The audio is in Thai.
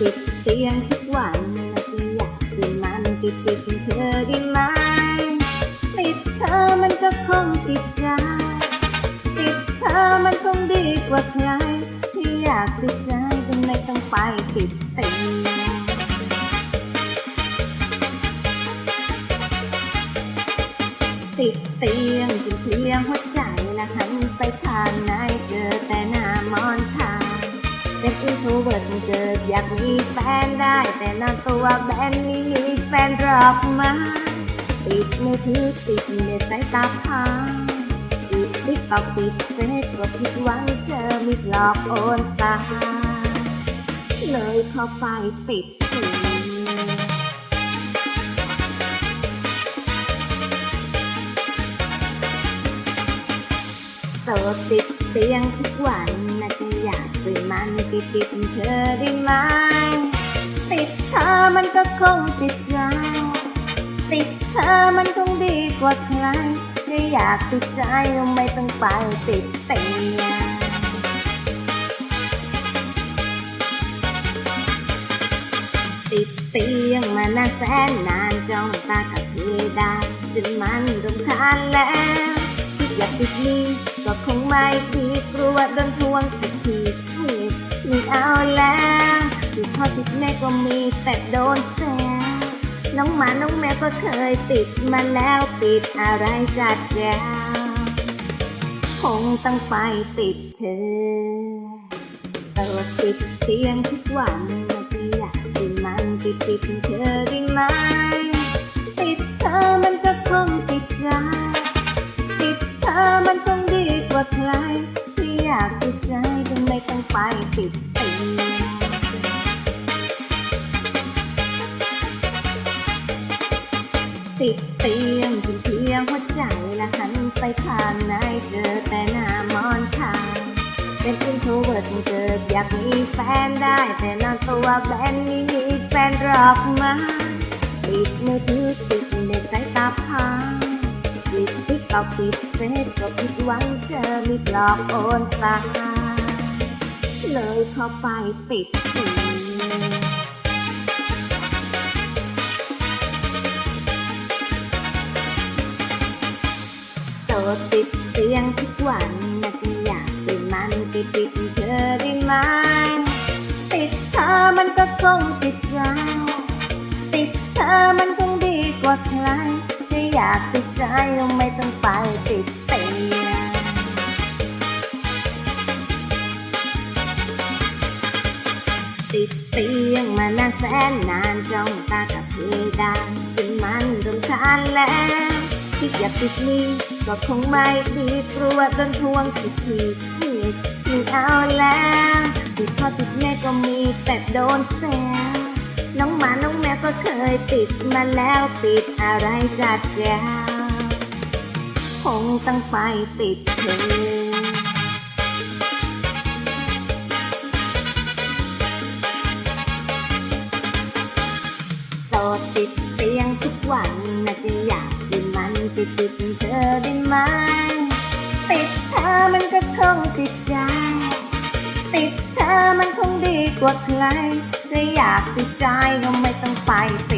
ติดเตียงทุกวันนะจะอยากให้มันติดติดเธอได้ไหมติดเธอมันก็คงติดใจ ติดเธอมันคงดีกว่าใคร ที่อยากติดใจก็ไม่ต้องไปติดเตียงติดเตียงจนเพลียงหัวใจและหันไปทางนเนอินโทรเวิร์ดเกิดอยากมีแฟนได้ แต่น้าตัวแบนไม่มีแฟนหรอกมาติดมือถือติดในสายตาพางติดติ๊กตอกติดเฟซก็ผิดหวังเจอมิดหลอกโอนตาเลยเข้าไปติดเตียงโสดติดเตียงทุกวันน่าจะ ติดติดเธอได้ไหมติดเธอมันก็คงติดใจติดเธอมันคงดีกว่าใครถ้าอยากติดใจก็ไม่ต้องไปติดเตียงติดเตียงมานานแสนนานจ้องตากับเพดานจนมันรำคาญแล้วอยากติดนี้ก็คงไม่ดีกลัวโดนทวงสักที ไม่เอาแล้วที่พ่อติดแม่ก็มีแต่โดนแซวน้องหมาน้องแมวก็เคยติดมาแล้วติดอะไรจัดแยาวคงต้องไปติดเธอโสดติดเตียงทุกวันไม่ได้อยากให้มันติดติดเธอได้ไหมติดเธอมันก็คงติดใจติดเธอมันคงดีกว่าใคร อยากติดใจก็ไม่ต้องไปติดเตียงติดเตียงจนเพียงหัวใจละหันไปทางไหนเจอแต่หน้ามอนทางเป็นอินโทรเวิร์ดเกิดอยากมีแฟนได้ แต่นอนตัวแบนไม่มีแฟนหรอกมาติดมือถือ ดติ๊กตอกติดเฟซก็ผิดหวังเจอมีหลอกโอนตาเลยเข้าไปติดเตีโสดติดเตียงทุกวันน่าจะอยากเป็นมันติดติดเธอได้ไหมติดเธอมันก็คงติดใจติดเธอมันคงดีกว่าใคร อยากติดใจก็ไม่ต้องไปติดตีติดเตียงมานานแสนนานจ้องตากับเพดานจนมันรำคาญแล้วคิดอยากติดหนี้ก็คงไม่ดีกลัวโดนทวงทีทีนี่ไม่เอาแล้วที่พอติดแม่ก็มีแต่โดนแซวน้องหมาน้อง ก็เคยติดมาแล้วติดอะไรจัดยาวคงต้องไปติดเธอดติดเตียงทุกวันน่าจะอยากให้มันติดติดเธอได้ไหมติดเธอมันก็คงติดใจ มันคงดีกว่าใครถ้าอยากติดใจก็ไม่ต้องไปติ